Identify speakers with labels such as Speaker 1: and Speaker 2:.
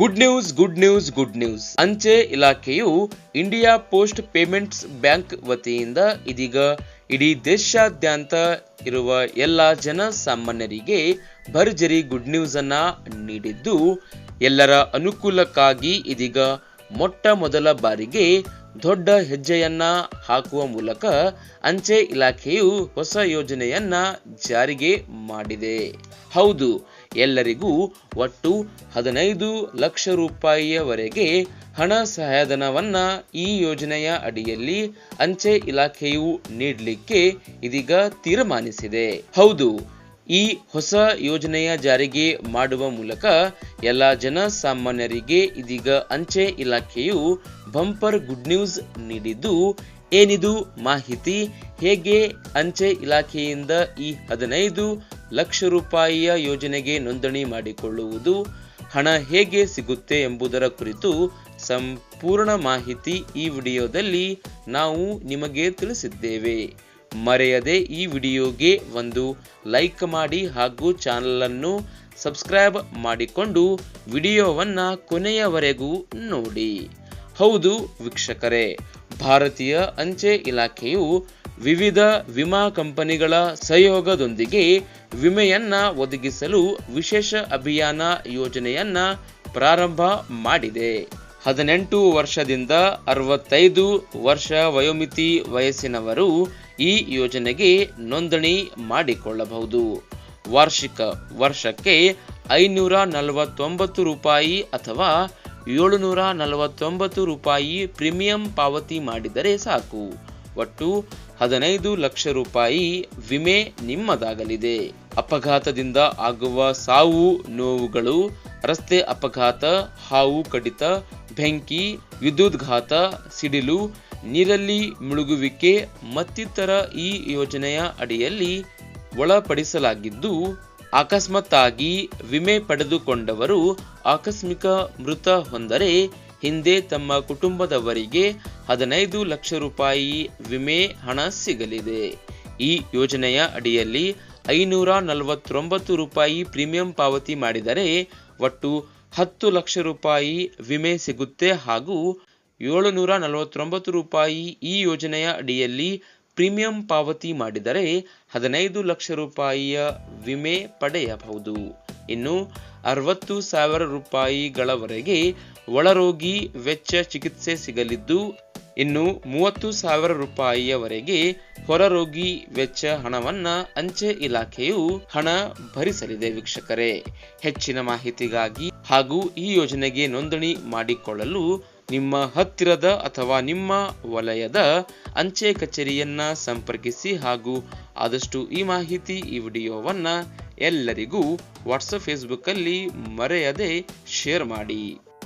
Speaker 1: Good news good news good news ಅಂಚೆ ಇಲಾಖೆಯು India post payments bank ವತಿಯಿಂದ ಇದೀಗ ಇಡೀ ದೇಶಾದ್ಯಂತ ಇರುವ ಎಲ್ಲ ಜನಸಾಮಾನ್ಯರಿಗೆ ಭರ್ಜರಿ ಗುಡ್ ನ್ಯೂಸ್ ಅನ್ನ ನೀಡಿದ್ದು, ಎಲ್ಲರ ಅನುಕೂಲಕ್ಕಾಗಿ ಇದೀಗ ಮೊಟ್ಟ ಮೊದಲ ಬಾರಿಗೆ ದೊಡ್ಡ ಹೆಜ್ಜೆಯನ್ನ ಹಾಕುವ ಮೂಲಕ ಅಂಚೆ ಇಲಾಖೆಯು ಹೊಸ ಯೋಜನೆಯನ್ನ ಜಾರಿಗೆ ಮಾಡಿದೆ. ಹೌದು ಎಲ್ಲರಿಗೂ ಒಟ್ಟು ಹದಿನೈದು ಲಕ್ಷ ರೂಪಾಯಿಯವರೆಗೆ ಹಣ ಸಹಾಯಧನವನ್ನು ಈ ಯೋಜನೆಯ ಅಡಿಯಲ್ಲಿ ಅಂಚೆ ಇಲಾಖೆಯು ನೀಡಲಿಕ್ಕೆ ಇದೀಗ ತೀರ್ಮಾನಿಸಿದೆ. ಹೌದು, ಈ ಹೊಸ ಯೋಜನೆಯ ಜಾರಿಗೆ ಮಾಡುವ ಮೂಲಕ ಎಲ್ಲ ಜನ ಸಾಮಾನ್ಯರಿಗೆ ಇದೀಗ ಅಂಚೆ ಇಲಾಖೆಯು ಬಂಪರ್ ಗುಡ್ ನ್ಯೂಸ್ ನೀಡಿದ್ದು, ಏನಿದು ಮಾಹಿತಿ? ಹೇಗೆ ಅಂಚೆ ಇಲಾಖೆಯಿಂದ ಈ ಹದಿನೈದು ಲಕ್ಷ ರೂಪಾಯಿಯ ಯೋಜನೆಗೆ ನೋಂದಣಿ ಮಾಡಿಕೊಳ್ಳುವುದು ಹಣ ಹೇಗೆ ಸಿಗುತ್ತೆ ಎಂಬುದರ ಕುರಿತು ಸಂಪೂರ್ಣ ಮಾಹಿತಿ ಈ ವಿಡಿಯೋದಲ್ಲಿ ನಾವು ನಿಮಗೆ ತಿಳಿಸಿದ್ದೇವೆ. ಮರೆಯದೆ ಈ ವಿಡಿಯೋಗೆ ಒಂದು ಲೈಕ್ ಮಾಡಿ ಹಾಗೂ ಚಾನಲನ್ನು ಸಬ್ಸ್ಕ್ರೈಬ್ ಮಾಡಿಕೊಂಡು ವಿಡಿಯೋವನ್ನು ಕೊನೆಯವರೆಗೂ ನೋಡಿ. ಹೌದು ವೀಕ್ಷಕರೇ, ಭಾರತೀಯ ಅಂಚೆ ಇಲಾಖೆಯು ವಿವಿಧ ವಿಮಾ ಕಂಪನಿಗಳ ಸಹಯೋಗದೊಂದಿಗೆ ವಿಮೆಯನ್ನ ಒದಗಿಸಲು ವಿಶೇಷ ಅಭಿಯಾನ ಯೋಜನೆಯನ್ನ ಪ್ರಾರಂಭ ಮಾಡಿದೆ. ಹದಿನೆಂಟು ವರ್ಷದಿಂದ ಅರವತ್ತೈದು ವರ್ಷ ವಯೋಮಿತಿ ವಯಸ್ಸಿನವರು ಈ ಯೋಜನೆಗೆ ನೋಂದಣಿ ಮಾಡಿಕೊಳ್ಳಬಹುದು. ವಾರ್ಷಿಕ ವರ್ಷಕ್ಕೆ ಐನೂರ ನಲವತ್ತೊಂಬತ್ತು ರೂಪಾಯಿ ಅಥವಾ ಏಳುನೂರ ನಲವತ್ತೊಂಬತ್ತು ರೂಪಾಯಿ ಪ್ರೀಮಿಯಂ ಪಾವತಿ ಮಾಡಿದರೆ ಸಾಕು. ಒಟ್ಟು ಹದಿನೈದು ಲಕ್ಷ ರೂಪಾಯಿ ವಿಮೆ ನಿಮ್ಮದಾಗಲಿದೆ. ಅಪಘಾತದಿಂದ ಆಗುವ ಸಾವು ನೋವುಗಳು, ರಸ್ತೆ ಅಪಘಾತ, ಹಾವು ಕಡಿತ, ಬೆಂಕಿ ವಿದ್ಯುದ್ಘಾತ ಸಿಡಿಲು, ನೀರಲ್ಲಿ ಮುಳುಗುವಿಕೆ ಮತ್ತಿತರ ಈ ಯೋಜನೆಯ ಅಡಿಯಲ್ಲಿ ಒಳಪಡಿಸಲಾಗಿದ್ದು, ಅಕಸ್ಮಾತ್ತಾಗಿ ವಿಮೆ ಪಡೆದುಕೊಂಡವರು ಆಕಸ್ಮಿಕ ಮೃತ ಹೊಂದರೆ ಹಿಂದೆ ತಮ್ಮ ಕುಟುಂಬದವರಿಗೆ ಹದಿನೈದು ಲಕ್ಷ ರೂಪಾಯಿ ವಿಮೆ ಹಣ ಸಿಗಲಿದೆ. ಈ ಯೋಜನೆಯ ಅಡಿಯಲ್ಲಿ ಐನೂರ ನಲವತ್ತೊಂಬತ್ತು ರೂಪಾಯಿ ಪ್ರೀಮಿಯಂ ಪಾವತಿ ಮಾಡಿದರೆ ಒಟ್ಟು ಹತ್ತು ಲಕ್ಷ ರೂಪಾಯಿ ವಿಮೆ ಸಿಗುತ್ತೆ ಹಾಗೂ ಏಳುನೂರ ನಲವತ್ತೊಂಬತ್ತು ರೂಪಾಯಿ ಈ ಯೋಜನೆಯ ಅಡಿಯಲ್ಲಿ ಪ್ರೀಮಿಯಂ ಪಾವತಿ ಮಾಡಿದರೆ ಹದಿನೈದು ಲಕ್ಷ ರೂಪಾಯಿಯ ವಿಮೆ ಪಡೆಯಬಹುದು. ಇನ್ನು ಅರವತ್ತು ಸಾವಿರ ರೂಪಾಯಿಗಳವರೆಗೆ ಒಳರೋಗಿ ವೆಚ್ಚ ಚಿಕಿತ್ಸೆ ಸಿಗಲಿದ್ದು, ಇನ್ನು ಮೂವತ್ತು ಸಾವಿರ ರೂಪಾಯಿಯವರೆಗೆ ಹೊರರೋಗಿ ವೆಚ್ಚ ಹಣವನ್ನ ಅಂಚೆ ಇಲಾಖೆಯು ಹಣ ಭರಿಸಲಿದೆ ವೀಕ್ಷಕರೇ. ಹೆಚ್ಚಿನ ಮಾಹಿತಿಗಾಗಿ ಹಾಗೂ ಈ ಯೋಜನೆಗೆ ನೋಂದಣಿ ಮಾಡಿಕೊಳ್ಳಲು ನಿಮ್ಮ ಹತ್ತಿರದ ಅಥವಾ ನಿಮ್ಮ ವಲಯದ ಅಂಚೆ ಕಚೇರಿಯನ್ನ ಸಂಪರ್ಕಿಸಿ ಹಾಗೂ ಆದಷ್ಟು ಈ ಮಾಹಿತಿ ಈ ವಿಡಿಯೋವನ್ನ ಎಲ್ಲರಿಗೂ ವಾಟ್ಸಪ್ ಫೇಸ್ಬುಕ್ಕಲ್ಲಿ ಮರೆಯದೆ ಶೇರ್ ಮಾಡಿ.